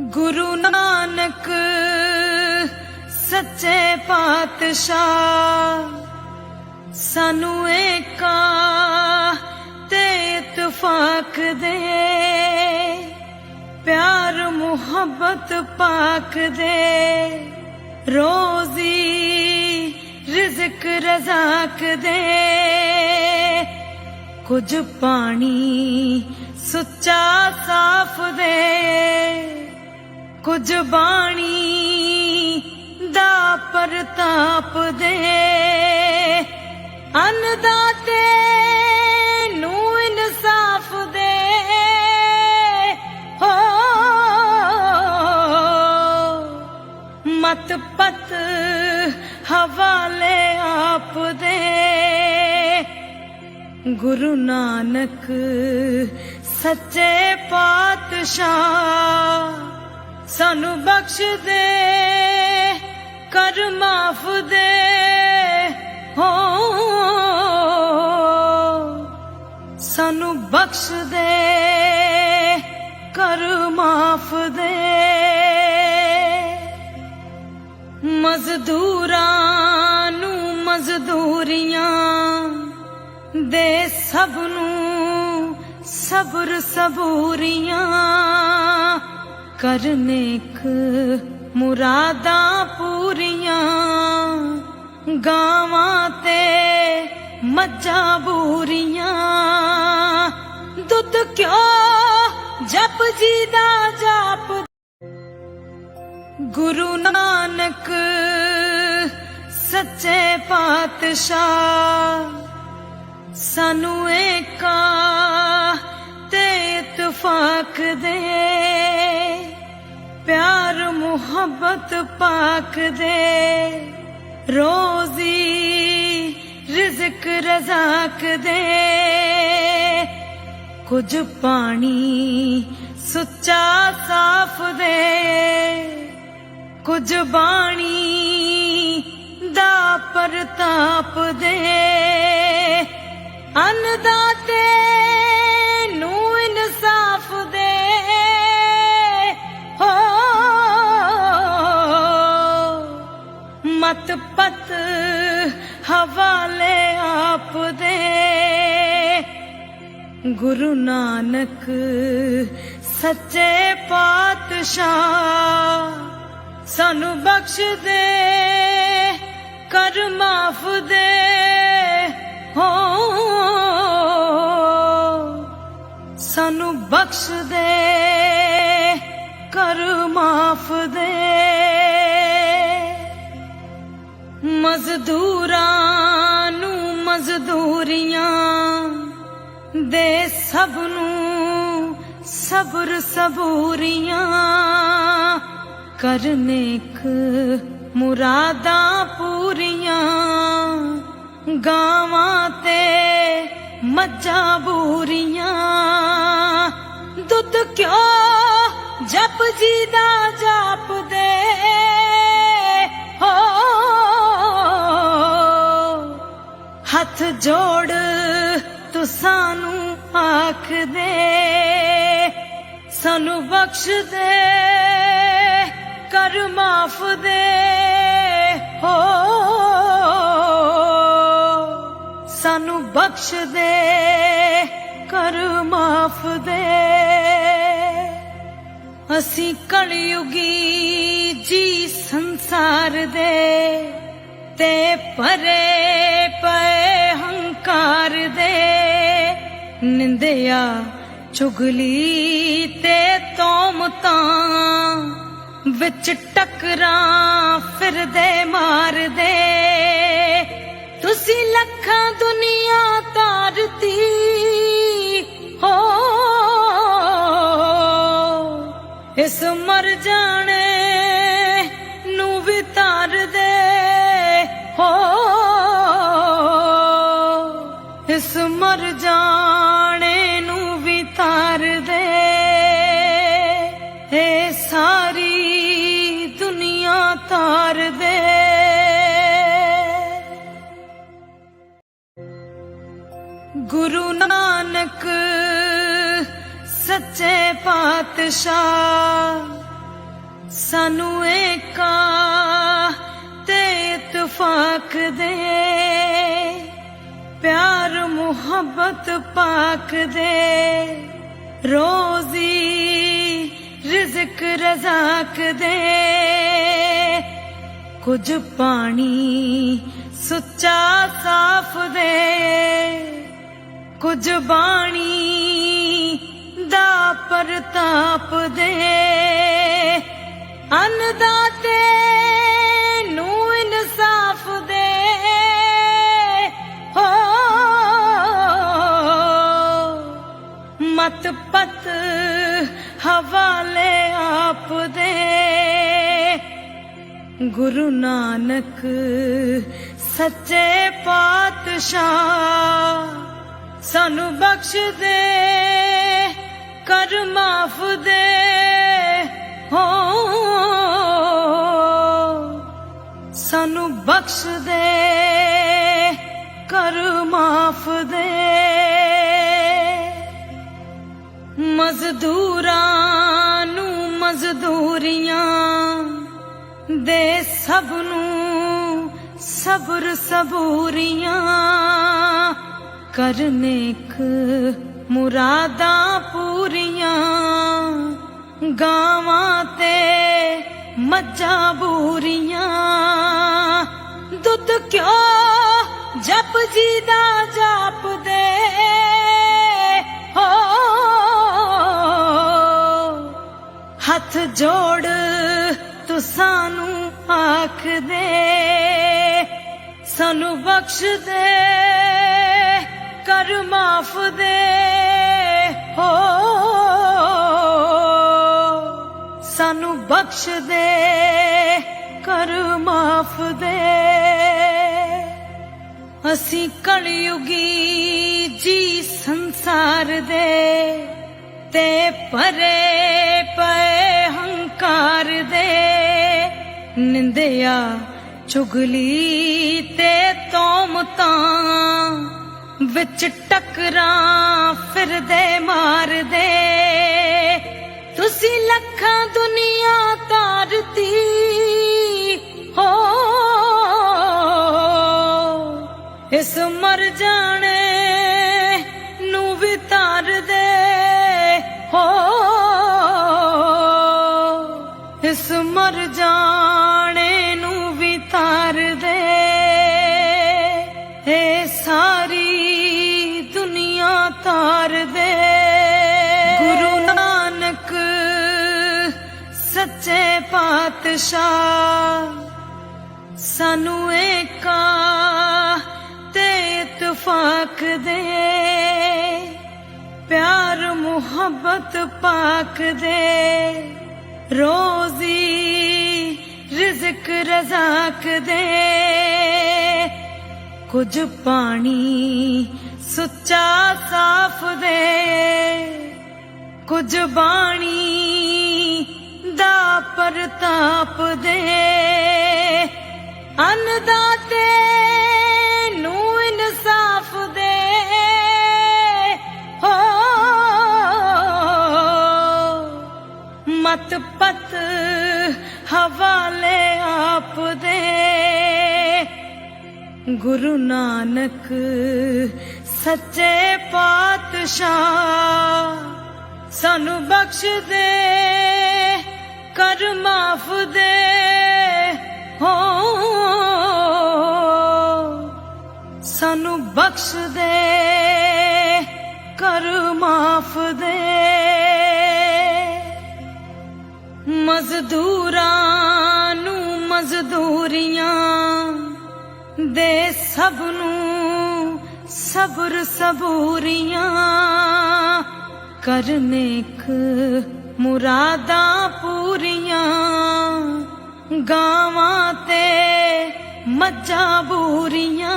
ਗੁਰੂ ਨਾਨਕ, ਸੱਚੇ ਪਾਤਸ਼ਾਹ। ਸਾਨੂੰ ਏਕਾ ਤੇ ਇਤਫਾਕ ਦੇ। ਪਿਆਰ, ਮੁਹੱਬਤ ਪਾਕ ਦੇ। ਰੋਜ਼ੀ ਰਿਜ਼ਕ, ਰਜ਼ਾਕ ਦੇ। ਕੁਝ ਪਾਣੀ ਸੁੱਚਾ ਸਾਫ਼ ਦੇ। ਕੁਝ ਬਾਣੀ ਦਾ ਪ੍ਰਤਾਪ ਦੇ। ਅੰਨਦਾਤੇ ਨੂੰ ਇਨਸਾਫ ਦੇ। ਹੋ। ਮਤ ਪਤ ਹਵਾਲੇ ਆਪ ਦੇ। ਗੁਰੂ ਨਾਨਕ ਸੱਚੇ ਪਾਤਸ਼ਾਹ ਸਾਨੂੰ ਬਖਸ਼ ਦੇ, ਕਰ ਮਾਫ ਦੇ। ਹੋ, ਸਾਨੂੰ ਬਖਸ਼ ਦੇ, ਕਰ ਮਾਫ ਦੇ। ਮਜ਼ਦੂਰਾਂ ਨੂੰ ਮਜ਼ਦੂਰੀਆਂ ਦੇ ਸਭ ਨੂੰ ਸਬਰ ਸਬੂਰੀਆਂ। ਕਰਨੇਕ ਮੁਰਾਦਾਂ ਪੂਰੀਆਂ, ਗਾਵਾਂ ਤੇ ਮੱਝਾਂ ਬੂਰੀਆਂ। ਦੁੱਧ ਕਿਉਂ ਜਪ ਜੀ ਦਾ ਜਾਪ? ਗੁਰੂ ਨਾਨਕ ਸੱਚੇ ਪਾਤਸ਼ਾਹ, ਸਾਨੂੰ ਏਕਾ ਤੇ ਇਤਫਾਕ ਦੇ। ਪਿਆਰ ਮੁਹੱਬਤ ਪਾਕ ਦੇ ਰੋਜ਼ੀ ਰਿਜ਼ਕ ਰਜ਼ਾਕ ਦੇ ਕੁਝ ਪਾਣੀ ਸੁੱਚਾ ਸਾਫ਼ ਦੇ ਕੁਝ ਬਾਣੀ ਦਾ ਪ੍ਰਤਾਪ ਦੇ ਅੰਨਦਾਤੇ ਮਤ ਪਤ ਹਵਾਲੇ ਆਪ ਦੇ ਗੁਰੂ ਨਾਨਕ ਸੱਚੇ ਪਾਤਸ਼ਾਹ ਸਾਨੂੰ ਬਖਸ਼ ਦੇ ਕਰ ਮਾਫ ਦੇ ਹੋ ਸਾਨੂੰ ਬਖਸ਼ ਦੇ ਕਰ ਮਾਫ ਦੇ ਮਜ਼ਦੂਰਾਂ ਨੂੰ ਮਜ਼ਦੂਰੀਆਂ ਦੇ ਸਭ ਨੂੰ ਸਬਰ ਸਬੂਰੀਆਂ ਕਰਨੇਕ ਮੁਰਾਦਾਂ ਪੂਰੀਆਂ ਗਾਵਾਂ ਤੇ ਮੱਝਾਂ ਬੂਰੀਆਂ ਦੁੱਧ ਕਿਉਂ ਜਪ ਜੀ ਦਾ ਜਾਪ ਦੇ ਜੋੜ ਤੂੰ ਸਾਨੂੰ ਆਖ ਦੇ ਸਾਨੂੰ ਬਖਸ਼ ਦੇ ਕਰ ਮਾਫ ਦੇ ਹੋ। ਸਾਨੂੰ ਬਖਸ਼ ਦੇ ਕਰ ਮਾਫ ਦੇ ਅਸੀਂ ਕਲਯੁਗੀ ਜੀ ਸੰਸਾਰ ਦੇ ਤੇ ਪਰੇ ਹੰਕਾਰ ਦੇ ਨਿੰਦਿਆ ਚੁਗਲੀ ਤੇ ਤੋਮਤਾਂ ਵਿੱਚ ਟਕਰਾਂ ਫਿਰਦੇ ਮਾਰਦੇ। ਤੁਸੀਂ ਲੱਖਾਂ ਦੁਨੀਆ ਤਾਰਤੀ ਹੋ। ਇਸ ਮਰ ਜਾਣ ਨਾਨਕ ਸੱਚੇ ਪਾਤਸ਼ਾਹ ਸਾਨੂੰ ਏਕਾ ਤੇ ਇਤਫਾਕ ਦੇ। ਪਿਆਰ, ਮੁਹੱਬਤ ਪਾਕ ਦੇ। ਰੋਜ਼ੀ ਰਿਜ਼ਕ, ਰਜ਼ਾਕ ਦੇ। ਕੁਝ ਪਾਣੀ ਸੁੱਚਾ ਸਾਫ਼ ਦੇ। ਕੁਝ ਬਾਣੀ ਪ੍ਰਤਾਪ ਦੇ ਅੰਨਦਾਤੇ ਨੂੰ ਇਨਸਾਫ ਦੇ। ਹੋ ਮਤ ਪਤ ਹਵਾਲੇ ਆਪ ਦੇ। ਗੁਰੂ ਨਾਨਕ ਸੱਚੇ ਪਾਤਸ਼ਾਹ ਸਾਨੂੰ ਬਖਸ਼ ਦੇ। ਕਰ ਮਾਫ ਦੇ। ਹੋ। ਸਾਨੂੰ ਬਖਸ਼ ਦੇ। ਕਰ ਮਾਫ ਦੇ। ਮਜ਼ਦੂਰਾਂ ਨੂੰ ਮਜ਼ਦੂਰੀਆਂ ਦੇ ਸਭ ਨੂੰ ਸਬਰ ਸਬੂਰੀਆਂ। ਕਰਨੇਕ ਮੁਰਾਦਾਂ ਪੂਰੀਆਂ, ਗਾਵਾਂ ਤੇ ਮੱਝਾਂ ਬੂਰੀਆਂ। ਦੁੱਧ ਕਿਉਂ ਜਪ ਜੀ ਦਾ ਜਾਪ ਦੇ ਹੋ, ਹੱਥ ਜੋੜ ਤੂੰ ਸਾਨੂੰ ਆਖ ਦੇ ਸਾਨੂੰ ਬਖਸ਼ ਦੇ ਕਰ ਮਾਫ ਦੇ ਬਖਸ਼ ਦੇ, ਕਰ ਮਾਫ ਦੇ। ਅਸੀਂ ਕਲਯੁਗੀ ਜੀ ਸੰਸਾਰ ਦੇ, ਤੇ ਪਰੇ ਪਏ ਹੰਕਾਰ ਦੇ। ਨਿੰਦਿਆ ਚੁਗਲੀ ਤੇ ਤੋਮਤਾਂ ਵਿੱਚ ਟਕਰਾਂ ਫਿਰਦੇ ਮਾਰਦੇ। ਤੁਸੀਂ ਲੱਖਾਂ ਦੁਨੀਆ ਇਸ ਮਰ ਜਾਣੇ ਨੂੰ ਵੀ ਤਾਰ ਦੇ। ਹੋ, ਇਸ ਮਰ ਜਾਣੇ ਨੂੰ ਵੀ ਤਾਰ ਦੇ। ਇਹ ਸਾਰੀ ਦੁਨੀਆ ਤਾਰ ਦੇ। ਗੁਰੂ ਨਾਨਕ ਸੱਚੇ ਪਾਤਸ਼ਾਹ, ਸਾਨੂੰ ਏਕਾ ਇਤਫਾਕ ਦੇ, ਪਿਆਰ, ਮੁਹੱਬਤ ਪਾਕ ਦੇ। ਰੋਜ਼ੀ ਰਿਜ਼ਕ, ਰਜ਼ਾਕ ਦੇ। ਕੁਝ ਪਾਣੀ ਸੁੱਚਾ, ਸਾਫ਼ ਦੇ। ਕੁਝ ਬਾਣੀ ਦਾ ਪ੍ਰਤਾਪ ਦੇ। ਅੰਨਦਾਤੇ ਨੂੰ ਮਤ ਪਤ ਹਵਾਲੇ ਆਪ ਦੇ। ਗੁਰੂ ਨਾਨਕ ਸੱਚੇ ਪਾਤਸ਼ਾਹ ਸਾਨੂੰ ਬਖਸ਼ ਦੇ ਕਰ ਮਾਫ ਦੇ। ਹੋ, ਸਾਨੂੰ ਬਖਸ਼ ਮਜ਼ਦੂਰਾਂ ਨੂੰ ਮਜ਼ਦੂਰੀਆਂ ਦੇ ਸਭ ਨੂੰ ਸਬਰ ਸਬੂਰੀਆਂ ਕਰਨੇਕ ਮੁਰਾਦਾਂ ਪੂਰੀਆਂ ਗਾਵਾਂ ਤੇ ਮੱਝਾਂ ਬੂਰੀਆਂ